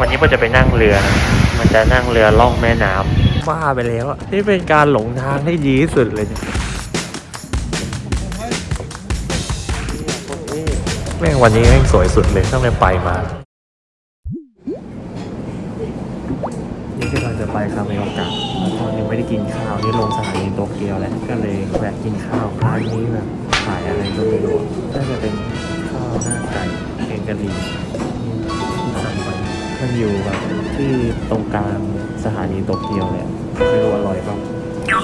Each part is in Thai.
วันนี้ก็จะไปนั่งเรือนะมันจะนั่งเรือล่องแม่น้ำบ้าไปแล้วอะนี่เป็นการหลงทางที่ดีที่สุดเลยเนี่ยแม่งวันนี้แม่งสวยสุดเลยตั้งแต่ไปมานี่กำลังจะไปคาเมโอกะแล้วตอนยังไม่ได้กินข้าวนี่ลงสถานีโตเกียวแล้วก็เลยแวะกินข้าวร้านนี้แบบขายอะไรก็ไม่รู้น่าจะเป็นข้าวหน้าไก่แกงกะหรี่ที่สั่งไป มันอยู่แบบที่ตรงกลางสถานีโตเกียวเลยอะไม่รู้อร่อยป่า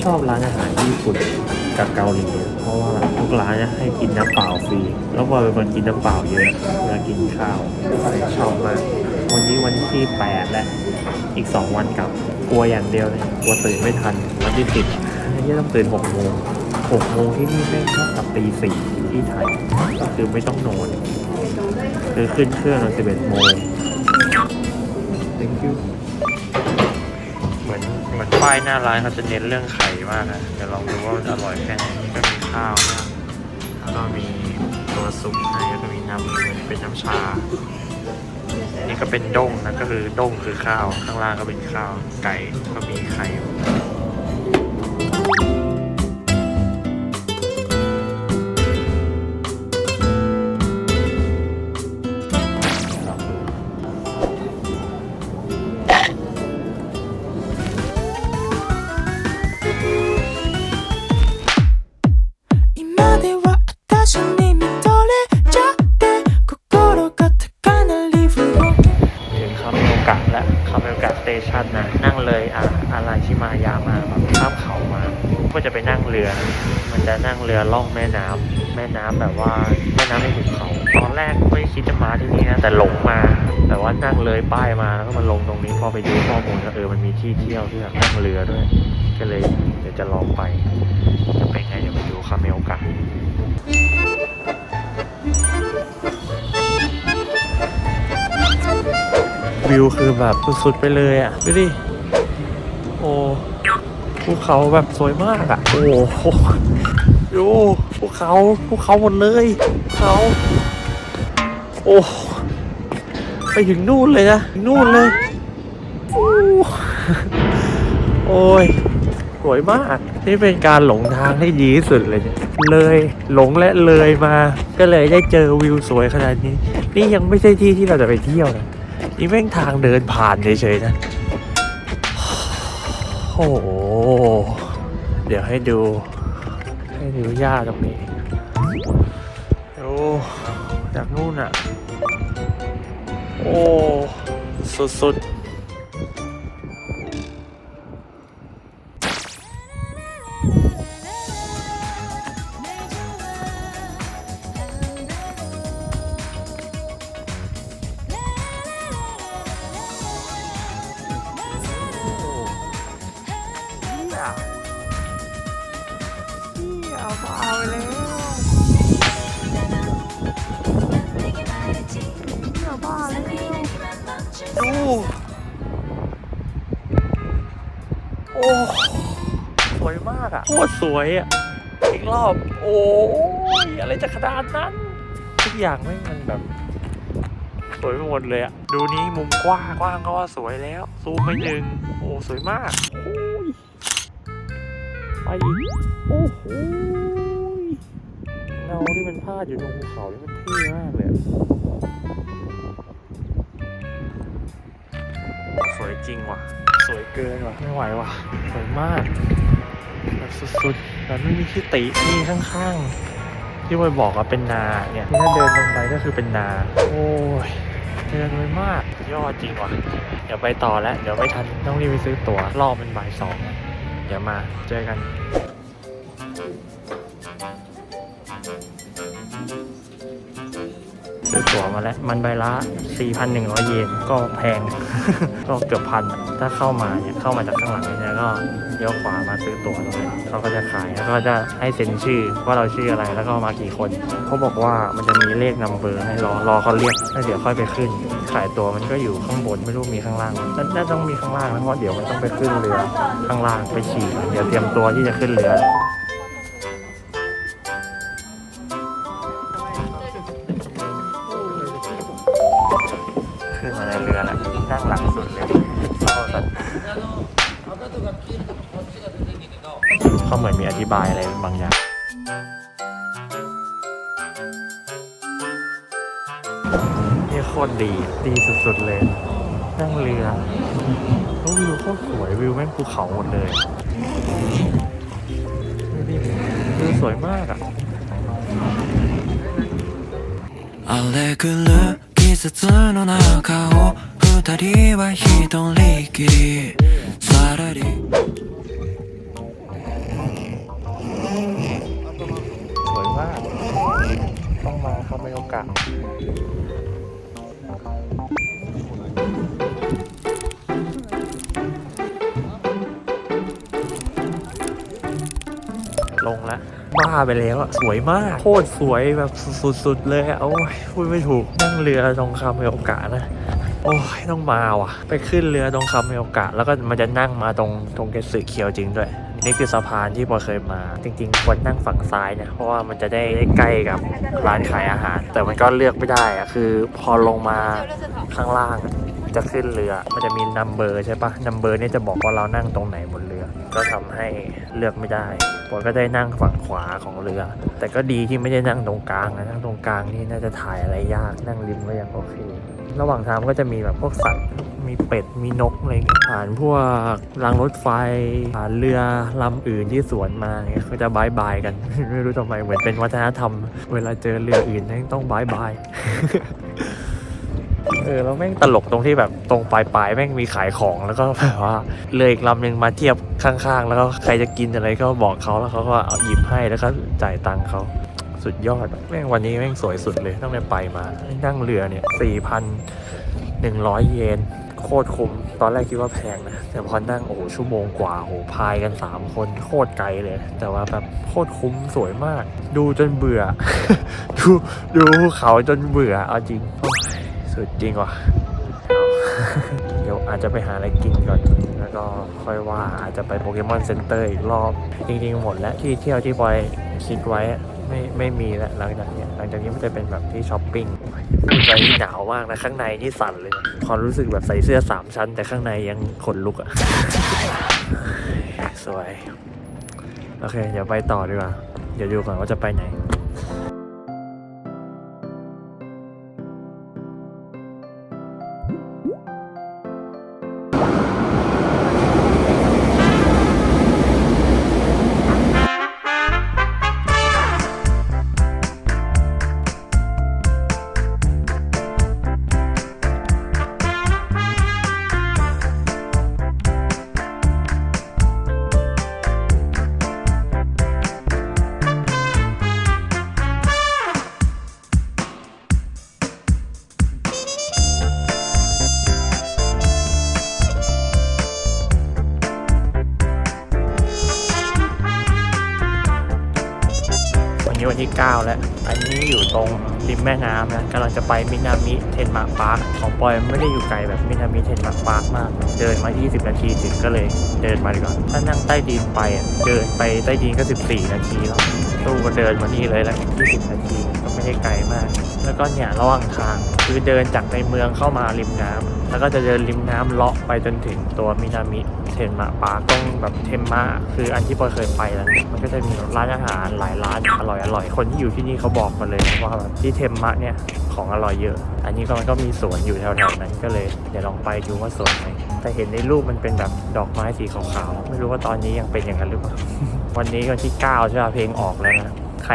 ชอบร้านอาหารญี่ปุ่นกับเกาหลีเพราะว่าทุกร้านเนี่ยให้กินน้ำเปล่าฟรี แล้วพอเป็นคนกินน้ำเปล่าเยอะเวลากินข้าวชอบมาก วันนี้วันที่แปดแล้วอีก2วันกลับ กลัวอย่างเดียวเลยกลัวตื่นไม่ทันวันที่สิบนี่ต้องตื่น6โมง6โมงที่นี่แม่งเท่ากับตีสี่ที่ไทยก็คือไม่ต้องนอนคือขึ้นเครื่องตอน11โมง thank you เหมือนเหมือนป้ายหน้าร้านเขาจะเน้นเรื่องไข่มากนะ เดี๋ยวลองดูว่ามันอร่อยแค่ไหนนี่ก็มีข้าวนะแล้วก็มีตัวซุปให้แล้วก็มีน้ำเหมือนเป็นน้ำชา นี่ก็เป็นด้งนะก็คือด้งคือข้าว ข้างล่างก็เป็นข้าวไก่ก็มีไข่ ป้ายมาแล้วก็มาลงตรงนี้พอไปดูข้อมูลก็เออมันมีที่เที่ยวที่แบบนั่งเรือด้วย ก็เลยเดี๋ยวจะลองไป จะเป็นไงเดี๋ยวไปดูคาเมโอกะวิวคือแบบสุดๆไปเลยอะดูดิโอ้ภูเขาแบบสวยมากอะ โอ้โหดูภูเขาภูเขาหมดเลยภูเขา โอ้ ไปถึงนู่นเลยนะถึงนู่นเลยโอ้โอ้ยสวยมากนี่เป็นการหลงทางที่ดีที่สุดเลยเนี่ยเลยหลงและเลยมา ก็เลยได้เจอวิวสวยขนาดนี้ นี่ยังไม่ใช่ที่ที่เราจะไปเที่ยวนะนี่แม่งทางเดินผ่านเฉยๆนะโอ้โหเดี๋ยวให้ดู ให้ดูหญ้าตรงนี้ดูจากนู่นอะ โอ้ สุดๆ อะโคตรสวยอะอีกรอบ โอ้ยอะไรจะขนาดนั้น ทุกอย่างไม่งมันแบบ สวยไปหมดเลยอะดูนี้มุมกว้างกว้างก็ว่าสวยแล้ว ซูมไปหนึ่งโอ้สวยมากโอ้ยไปอีกโอ้โหเงาที่มันพาดอยู่ตรงภูเขานี่มันเท่มากเลยสวยจริงว่ะ สวยเกินว่ะ ไม่ไหวว่ะ สวยมาก แบบสุดๆแบบไม่มีที่ตินี่ข้างๆ ที่บอยบอกว่าเป็นนาเนี่ยนี่ถ้าเดินลงไปก็คือเป็นนา โอ้ยเดินไวมากยอดจริงว่ะเดี๋ยวไปต่อแล้ว เดี๋ยวไม่ทันต้องรีบไปซื้อตั๋วรอบเป็นบ่ายสองเดี๋ยวมาเจอกัน ซื้อตั๋วมาแล้ว มันใบละ 4,100 เยน ก็แพง ก็เกือบพัน ถ้าเข้ามาเนี่ย เข้ามาจากข้างหลังเนี่ยก็เลี้ยวขวามาซื้อตั๋วตรงนี้เขาก็จะขาย แล้วก็จะให้เซ็นชื่อว่าเราชื่ออะไร แล้วก็มากี่คน เขาบอกว่ามันจะมีเลขนัมเบอร์ให้รอ รอเขาเรียก แล้วเดี๋ยวค่อยไปขึ้น ขายตั๋วมันก็อยู่ข้างบน ไม่รู้มีข้างล่างน่าน่าต้องมีข้างล่างนะเพราะเดี๋ยวมันต้องไปขึ้นเรือ ข้างล่างไปฉี่ เดี๋ยวเตรียมตัวที่จะขึ้นเรือายอะไรบางอย่าง นี่โคตรดี ดีสุดๆเลย นั่งเรือแล้ววิวโคตรสวย วิวแม่งภูเขาหมดเลยดูดิวิวสวยมากอ่ะ 荒れ狂う季節の中を二人は一人きりさらり กาสลงแล้วบ้าไปแล้วอะสวยมาก โคตรสวยแบบสุดๆเลยอะโอ้ยพูดไม่ถูกนั่งเรือตรงคำไม่โอกาสนะ โอ้ยต้องมาว่ะ ไปขึ้นเรือตรงคำมีโอกาสแล้วก็มันจะนั่งมาตรงตรงเกสึเคียวจริงด้วย นี่คือสะพานที่ปอเคยมา จริงๆควรนั่งฝั่งซ้ายนะเพราะว่ามันจะได้ใกล้กับร้านขายอาหาร แต่มันก็เลือกไม่ได้อะคือพอลงมาข้างล่างจะขึ้นเรือ มันจะมีนัมเบอร์ใช่ปะนัมเบอร์นี่ยจะบอกว่าเรานั่งตรงไหนหมด ก็ทำให้เลือกไม่ได้ปอก็ได้นั่งฝั่งขวาของเรือ แต่ก็ดีที่ไม่ได้นั่งตรงกลางนะนั่งตรงกลางนี่น่าจะถ่ายอะไรยากนั่งริมก็ยังโอเค ระหว่างทางก็จะมีแบบพวกสัตว์มีเป็ดมีนกอะไรผ่านพวกรางรถไฟผ่านเรือลำอื่นที่สวนมาเนี่ยก็จะบายบายกัน ไม่รู้ทำไมเหมือนเป็นวัฒนธรรม เวลาเจอเรืออื่นต้องบายบาย เออแล้วแม่งตลกตรงที่แบบตรงปลายปลายๆแม่งมีขายของแล้วก็แบบว่าเรืออีกลำหนึ่งมาเทียบข้างๆ แล้วก็ใครจะกินอะไรก็บอกเขาแล้วเขาก็เอาหยิบให้แล้วก็จ่ายตังค์เขาสุดยอดแม่งวันนี้แม่งสวยสุดเลยตั้งแต่ไปมานั่งเรือเนี่ยสี่พันหนึ่งร้อยเยนโคตรคุ้มตอนแรกคิดว่าแพงนะ แต่พอนั่งโอ้โหชั่วโมงกว่าโอ้โหพายกัน 3 คนโคตรไกลเลย แต่ว่าแบบโคตรคุ้มสวยมาก ดูจนเบื่อ ดูดูเขาจนเบื่อเอาจริง สุดจริงว่ะเดี๋ยวอาจจะไปหาอะไรกินก่อน แล้วก็ค่อยว่าอาจจะไปโปเกมอนเซ็นเตอร์อีกรอบ จริงๆหมดแล้วที่เที่ยวที่บอยคิดไว้ไม่ไม่มีแล้วหลังจากนี้หลังจากนี้มันจะเป็นแบบที่ช้อปปิ้งใจหนาวมากนะข้างในนี่สั่นเลยความรู้สึกแบบใส่เสื้อสามชั้น แต่ข้างในยังขนลุกอะสวย โอเค เดี๋ยวไปต่อดีกว่า เดี๋ยวดูก่อนว่าจะไปไหน 9 แล้ว อันนี้อยู่ตรงริมแม่น้ำนะกำลังจะไปมินามิเทนมาปาร์คของปอยไม่ได้อยู่ไกลแบบมินามิเทนมาปาร์คมาก เดินมา 20 นาทีถึงก็เลยเดินมาดีกว่าถ้านั่งใต้ดินไปอะเดินไปใต้ดินก็ 14 นาทีแล้วตู้ก็เดินมานี่เลยแล้ว20 นาทีก็ไม่ได้ไกลมาก แล้วก็เนี่ยระหว่างทางคือเดินจากในเมืองเข้ามาริมน้ำ แล้วก็จะเดินริมน้ำเลาะไปจนถึงตัวมินามิเทนมาปาร์คตรงแบบเทมมาคืออันที่ปอยเคยไปแล้วมันก็จะมีร้านอาหารหลายร้านอร่อยอร่อยคนที่อยู่ที่นี่เขาบอกมาเลยว่าแบบที่เทมมะเนี่ยของอร่อยเยอะ อันนี้ก็มันก็มีสวนอยู่แถวๆนั้นก็เลยเดี๋ยวลองไปดูว่าสวนไหมแต่เห็นในรูปมันเป็นแบบดอกไม้สีขาวๆไม่รู้ว่าตอนนี้ยังเป็นอย่างนั้นหรือเปล่าวันนี้วันที่9ใช่ป่ะเพลงออกแล้วนะใคร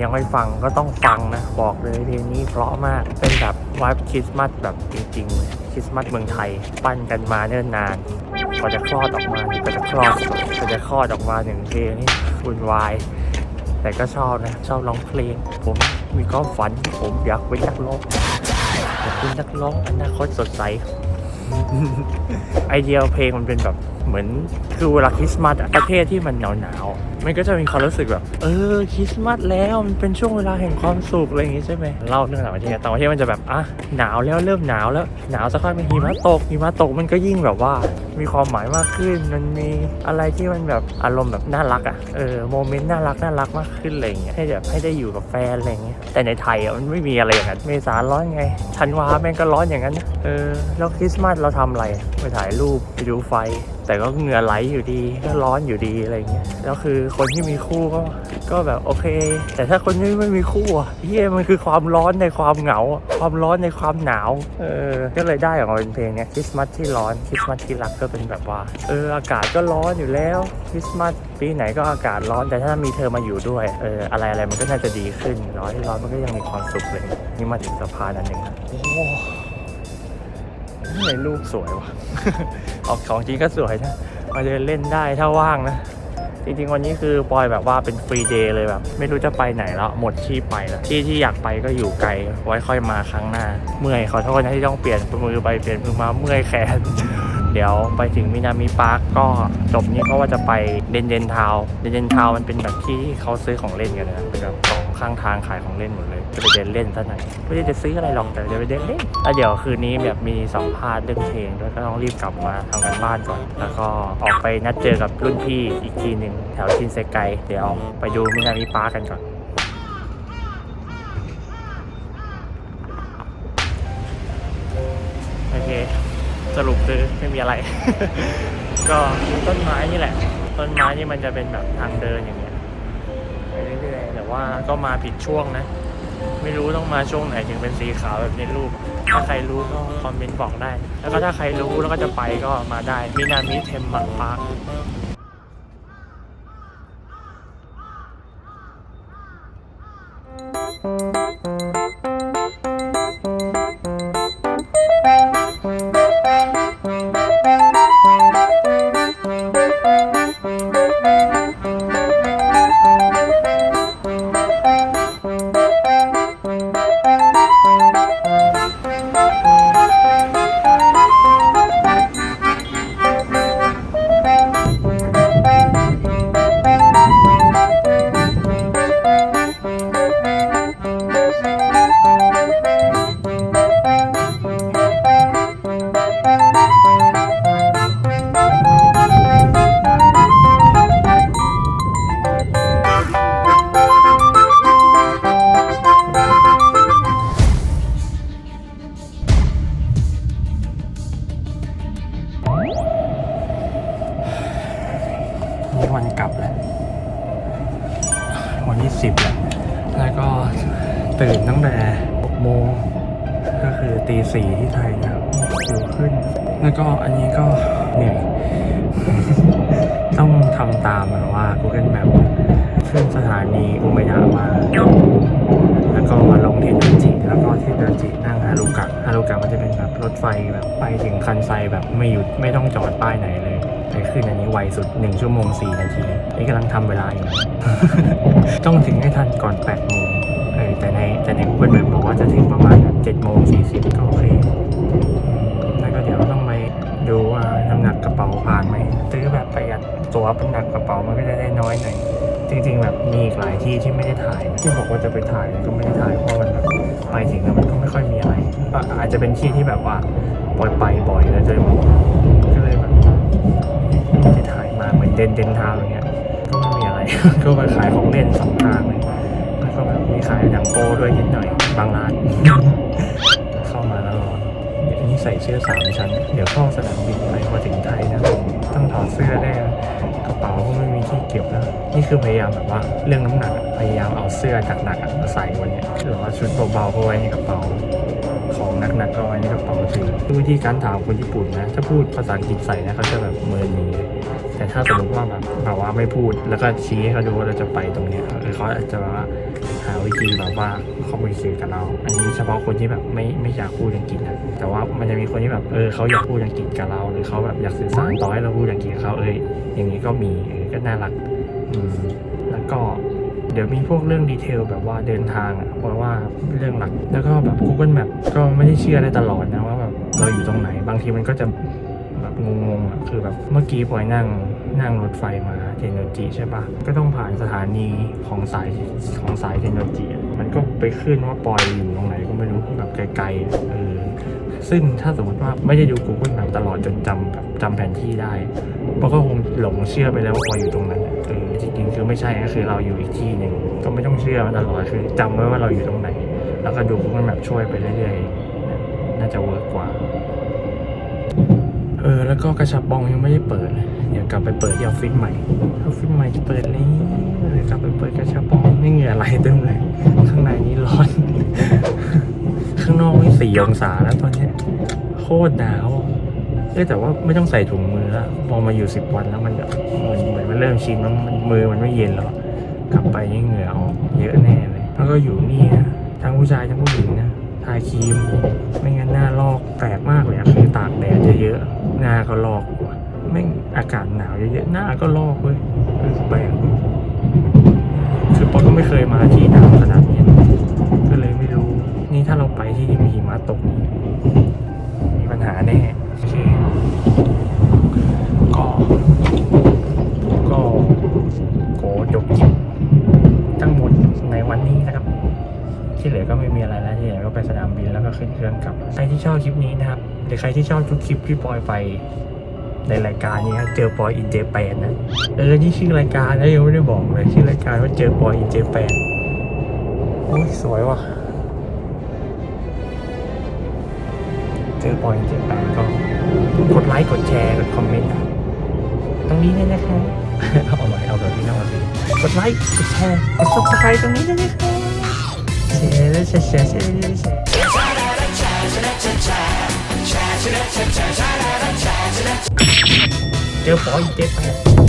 ยังไม่ฟังก็ต้องฟังนะ บอกเลยเพลงนี้เพราะมากเป็นแบบวายคริสต์มาสแบบจริงๆเลยคริสต์มาสเมืองไทย ปั้นกันมาเนิ่นนานกว่าจะคลอดออกมากว่าจะคลอดกว่าจะคลอดออกมาหนึ่งเพลงนี่วุ่นวาย แต่ก็ชอบนะ ชอบร้องเพลง ผมมีความฝัน ผมอยากเป็นนักร้องอยากเป็นนักร้องอนาคตสดใส ไอเดียเพลงมันเป็นแบบ เหมือนคือเวลาคริสต์มาสประเทศที่มันหนาวหนาวมันก็จะมีความรู้สึกแบบ เออคริสต์มาสแล้วมันเป็นช่วงเวลาแห่งความสุขอะไรอย่างงี้ใช่ไหมเล่าเรื่องต่างประเทศต่างประเทศมันจะแบบอะหนาวแล้วเริ่มหนาวแล้วหนาวสักพักมีหิมะตกหิมะตกมันก็ยิ่งแบบว่า มีความหมายมากขึ้นมันมีอะไรที่มันแบบอารมณ์แบบน่ารักอะเออโมเมนต์น่ารักน่ารักมากขึ้นอะไรอย่างเงี้ยให้แบบให้ได้อยู่กับแฟนอะไรอย่างเงี้ยแต่ในไทยอะมันไม่มีอะไรอย่างนั้นเมษาร้อนไงธันวาแม่งก็ร้อนอย่างนั้นเออแล้วคริสต์มาสเราทำอะไรไปถ่ายรูปไปดูไฟแต่ก็เหงื่อไหลอยู่ดีก็ร้อนอยู่ดีอะไรเงี้ยแล้วคือคนที่มีคู่ก็ก็แบบโอเค แต่ถ้าคนที่ไม่มีคู่อะเฮียมันคือความร้อนในความเหงา ความร้อนในความหนาวเออก็เลยได้ออกมาเป็นเพลงเนี้ยคริสต์มาสที่ร้อนคริสต์มาสที่รักก็เป็นแบบว่าเอออากาศก็ร้อนอยู่แล้วคริสต์มาสปีไหนก็อากาศร้อนแต่ถ้ามีเธอมาอยู่ด้วยเอออะไรอะไรมันก็น่าจะดีขึ้นร้อนที่ร้อนมันก็ยังมีความสุขเลยนี่มาถึงสะพานอันหนึ่งโอ้ ทำไมรูปสวยวะ ออกของจริงก็สวยนะ มาเดินเล่นได้ถ้าว่างนะ จริงๆวันนี้คือปอยแบบว่าเป็นฟรีเดย์เลยแบบ ไม่รู้จะไปไหนแล้วหมดที่ไปแล้วที่ที่อยากไปก็อยู่ไกลไว้ค่อยมาครั้งหน้า เมื่อยขอโทษนะที่ต้องเปลี่ยนมือไปเปลี่ยนมือมาเมื่อยแขน เดี๋ยวไปถึงมินามิปาร์กก็จบนี้ก็ว่าจะไปเดนเดนทาวเดนเดนทาวมันเป็นแบบที่ที่เขาซื้อของเล่นกันนะเป็นแบบของข้างทางขายของเล่นหมดเลย จะไปเดินเล่นซะหน่อยไม่ได้จะซื้ออะไรหรอกแต่จะไปเดินเล่นแล้วเดี๋ยวคืนนี้แบบมีสัมภาษณ์เรื่องเพลงด้วยก็ต้องรีบกลับมาทำกันบ้านก่อน แล้วก็ออกไปนัดเจอกับรุ่นพี่อีกทีหนึ่งแถวชินเซไกเดี๋ยวไปดูมินามิปาร์กกันก่อนโอเคสรุปคือไม่มีอะไร ก็ต้นไม้นี่แหละ ต้นไม้นี่มันจะเป็นแบบทางเดินอย่างเงี้ยไปเรื่อยๆแต่ว่าก็มาผิดช่วงนะ ไม่รู้ต้องมาช่วงไหนถึงเป็นสีขาวแบบในรูป ถ้าใครรู้ก็คอมเมนต์บอกได้ แล้วก็ถ้าใครรู้แล้วก็จะไปก็มาได้มินามิเทมมะปาร์ค วันที่สิบแล้วแล้วก็ตื่นตั้งแต่6โมงก็คือตีสี่ที่ไทยนะครับสิวขึ้น แล้วก็อันนี้ก็เหนื่อย ต้องทำตามแบบว่า Google Map ขึ้นสถานีอุเมยามา แล้วก็มาลงที่เดนจิ แล้วก็ที่เดนจินั่งฮารุกะฮารุกะมันจะเป็นแบบรถไฟแบบไปถึงคันไซแบบไม่หยุดไม่ต้องจอดป้ายไหน ยไปขึ้นอันนี้ไวสุด 1 ชั่วโมง 4 นาทีนี่กำลังทำเวลาอยู่ ต้องถึงให้ทันก่อน8โมงเออแต่ในแต่ใน Google Map บอกว่าจะถึงประมาณ7โมง40 ก็โอเคแล้วก็เดี๋ยวต้องไปดูว่าน้ำหนักกระเป๋าผ่านไหมซื้อแบบประหยัดตัวน้ำหนักกระเป๋ามันก็จะได้น้อยหน่อยจริงๆแบบมีอีกหลายที่ที่ไม่ได้ถ่ายที่บอกว่าจะไปถ่ายก็ไม่ได้ถ่ายเพราะมันแบบไปถึงแล้วมันก็ไม่ค่อยมีอะไรอะอาจจะเป็นที่ที่แบบว่าปล่อยไปบ่อยแล้วจะก็เล เหมือนเดนเดนทาวอย่างเงี้ยก็ไม่มีอะไร ก็มาขายของเล่นสองทางเลยแล้วก็แบบมีขายหนังโป้ด้วยนิดหน่อยบางร้าน เข้ามาแล้วร้อนเดี๋ยวอันนี้ใส่เสื้อสามชั้น เดี๋ยวเข้าสนามบินไปพอถึงไทยนะต้องถอดเสื้อได้นะกระเป๋าก็ไม่มีที่เก็บแล้ว นี่คือพยายามแบบว่าเรื่องน้ำหนักพยายามเอาเสื้อหนักๆมาใส่วันนี้หรือว่าชุดเบาๆก็ไว้ในกระเป๋าของหนักๆก็ไว้ในกระเป๋าถือวิธีการถามคนญี่ปุ่นนะ ถ้าพูดภาษาอังกฤษใส่นะเขาจะแบบเมินหนี้ แต่ถ้าสมมติว่าแบบแบบว่าไม่พูดแล้วก็ชี้ให้เขาดูว่าเราจะไปตรงเนี้ยเออเขาอาจจะแบบว่าหาวิธีแบบว่าคอมมูนิเคชกับเรา อันนี้เฉพาะคนที่แบบไม่ไม่อยากพูดอังกฤษนะแต่ว่ามันจะมีคนที่แบบเออเขาอยากพูดอังกฤษกับเรา หรือเขาแบบอยากสื่อสารต่อให้เราพูดอังกฤษกับเขาเอยอย่างนี้ก็มีเออก็น่ารักอืมแล้วก็เดี๋ยวมีพวกเรื่องดีเทลแบบว่าเดินทางอะเพราะว่าเรื่องหลัก แล้วก็แบบ Google Map ก็ไม่ได้เชื่อได้ตลอดนะว่าแบบเราอยู่ตรงไหน บางทีมันก็จะแบบงงๆอะคือแบบเมื่อกี้ปอยนั่ง นั่งรถไฟมาเทนโนจิใช่ปะก็ต้องผ่านสถานีของสายของสายเทนโนจิอะมันก็ไปขึ้นว่าปอยอยู่ตรงไหนก็ไม่รู้แบบไกลๆเออซึ่งถ้าสมมติว่าไม่ได้ดู Google Map ตลอดจนจำแบบจำแผนที่ได้ปอยก็คงหลงเชื่อไปแล้วว่าปอยอยู่ตรงนั้นเออจริงๆคือไม่ใช่ก็คือเราอยู่อีกที่หนึ่งก็ไม่ต้องเชื่อมันตลอดคือจำไว้ว่าเราอยู่ตรงไหน แล้วก็ดู Google Map ช่วยไปเรื่อยๆน่าจะเวิร์กกว่าเออแล้วก็กระชับปองยังไม่ได้เปิด เลยเดี๋ยวกลับไปเปิดที่ออฟฟิศใหม่ออฟฟิศใหม่จะเปิดแล้วเดี๋ยวกลับไปเปิดกระชับปองไม่เหงื่อไหลเต็มเลย ข้างในนี่ร้อน ข้างนอกนี่สี่องศาแล้วตอนนี้โคตรหนาวเอ้แต่ว่าไม่ต้องใส่ถุงมือแล้วพอมาอยู่สิบวันแล้วมันจะเหมือนเหมือนมันเริ่มชินแล้วมันมือมันไม่เย็นแล้วกลับไปนี่เหงื่อออกเยอะแน่เลย แล้วก็อยู่นี่นะทั้งผู้ชายทั้งผู้หญิงนะทาครีม ไม่งั้นหน้าลอกแปลกมากเลยคือตากแดดเยอะๆหน้าก็ลอก ไม่งอากาศหนาวเยอะๆหน้าก็ลอกเว้ยแปลกคือปอก็ไม่เคยมาที่หนาวขนาดนี้ก็เลยไม่รู้ นี่ถ้าเราไปที่มีหิมะตก มีปัญหาแน่โอเคก็ ก็โกจบกิจทั้งหมดในวันนี้นะครับ ที่เหลือก็ไม่มีอะไรแล้วที่เหลือก็ไปสนามบินแล้วก็ขึ้นเครื่องกลับ ใครที่ชอบคลิปนี้นะครับหรือใครที่ชอบทุกคลิปที่ปอยไป ในรายการนี้เจอปอยอินเจแปนนะเออนี่ชื่อรายการนะยังไม่ได้บอกเลยชื่อรายการว่าเจอปอยอินเจแปนโอ้ยสวยว่ะเจอปอยอินเจแปนก็กดไลค์กดแชร์กดคอมเมนต์ตรงนี้เนี่ยนะครับเอาใหม่เอาแบบนี้นะวันนี้กดไลค์กดแชร์กด subscribe ตรงนี้เลยนะครับแชร์แล้วแชร์แชร์แชร์แชร์แชร์ เจอปอยเจ๊ไป